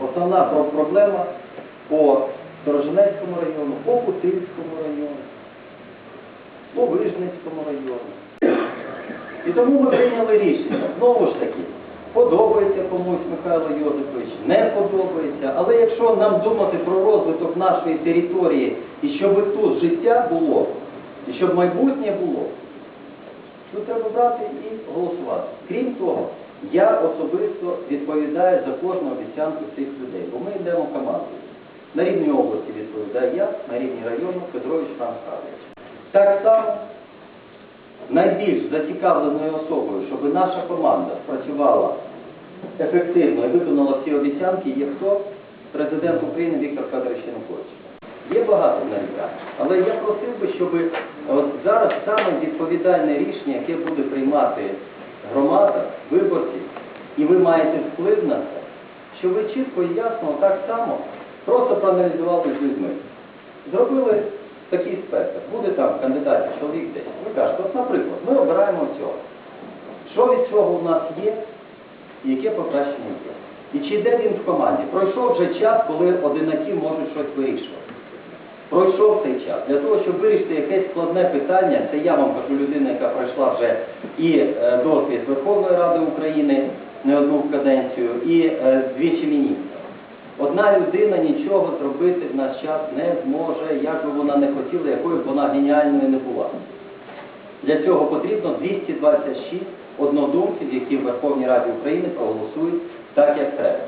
Основна проблема по Сторожинецькому району, по Путильському району, по Вижницькому району. І тому ми прийняли рішення, знову ж таки, подобається комусь Михайло Йосипович, не подобається, але якщо нам думати про розвиток нашої території і щоб тут життя було, і щоб майбутнє було, то треба брати і голосувати. Крім того, я особисто відповідаю за кожну обіцянку цих людей, бо ми йдемо командою. На рівні області відповідаю я, на рівні району Петрович Франк Карлович. Так само найбільш зацікавленою особою, щоб наша команда спрацювала ефективно і виконала всі обіцянки, є хто? Президент України Віктор Федорович Янукович. Є багато нарікань, але я просив би, щоб зараз саме відповідальне рішення, яке буде приймати громада, виборці, і ви маєте вплив на це, що ви чітко і ясно так само просто проаналізували з людьми. Зробили такий спектр. Буде там кандидатів чоловік 10. Ви кажете, от, наприклад, ми обираємо цього. Що від цього у нас є, і яке покращення є. І чи йде він в команді? Пройшов вже час, коли одинакі можуть щось вирішувати. Пройшов цей час. Для того, щоб вирішити якесь складне питання, це я вам кажу людина, яка пройшла вже і е, досвід Верховної Ради України не одну каденцію, і е, двічі міністра. Одна людина нічого зробити в наш час не зможе, як би вона не хотіла, якою б вона геніальною не була. Для цього потрібно 226 однодумців, які в Верховній Раді України проголосують так, як треба.